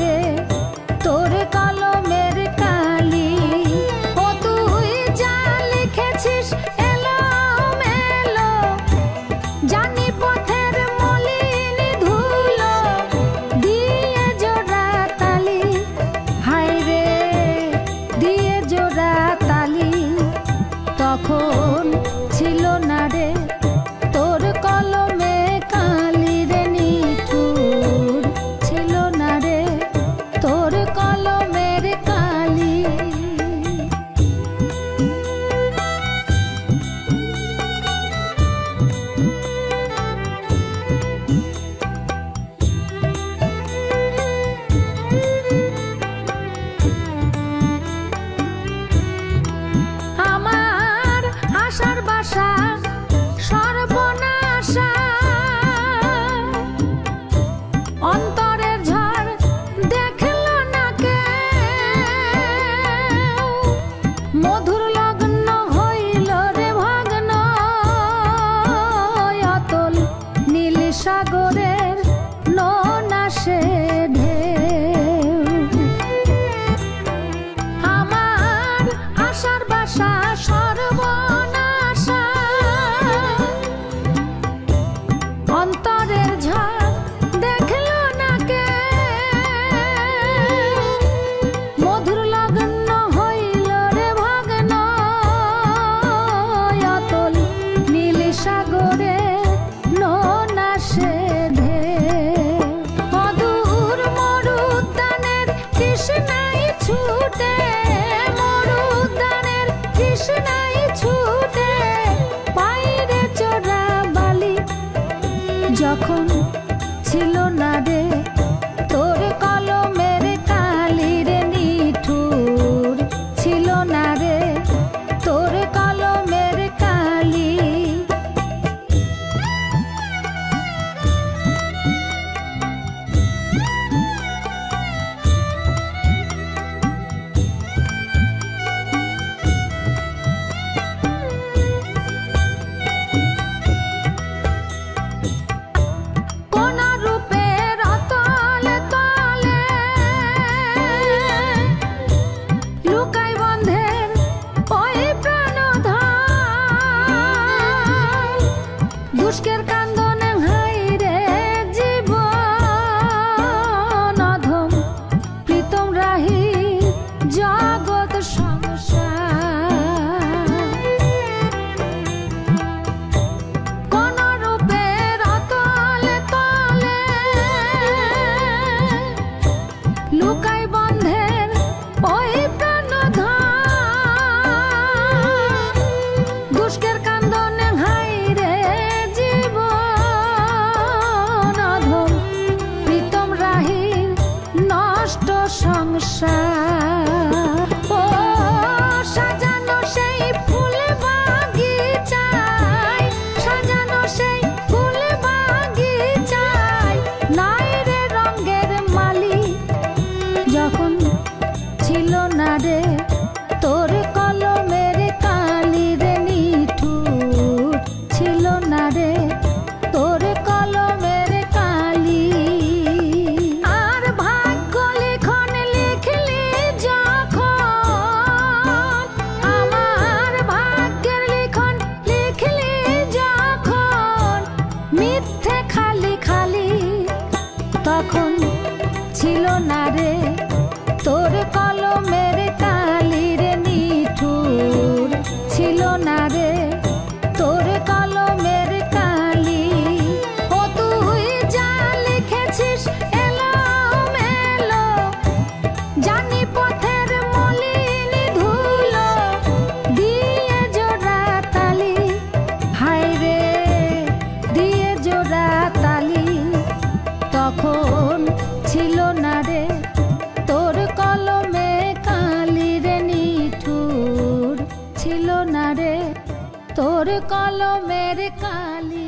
রে, তোর কলমের কালি। ও তুই যা লিখেছিস এলো মেলো জানি পথের মলিন ধুলো দিয়ে জোড়া তালি। হাই রে, দিয়ে জোড়া তালি। তখন sago no তখন ছিল না রে। তোর কল कॉलो मेरे काली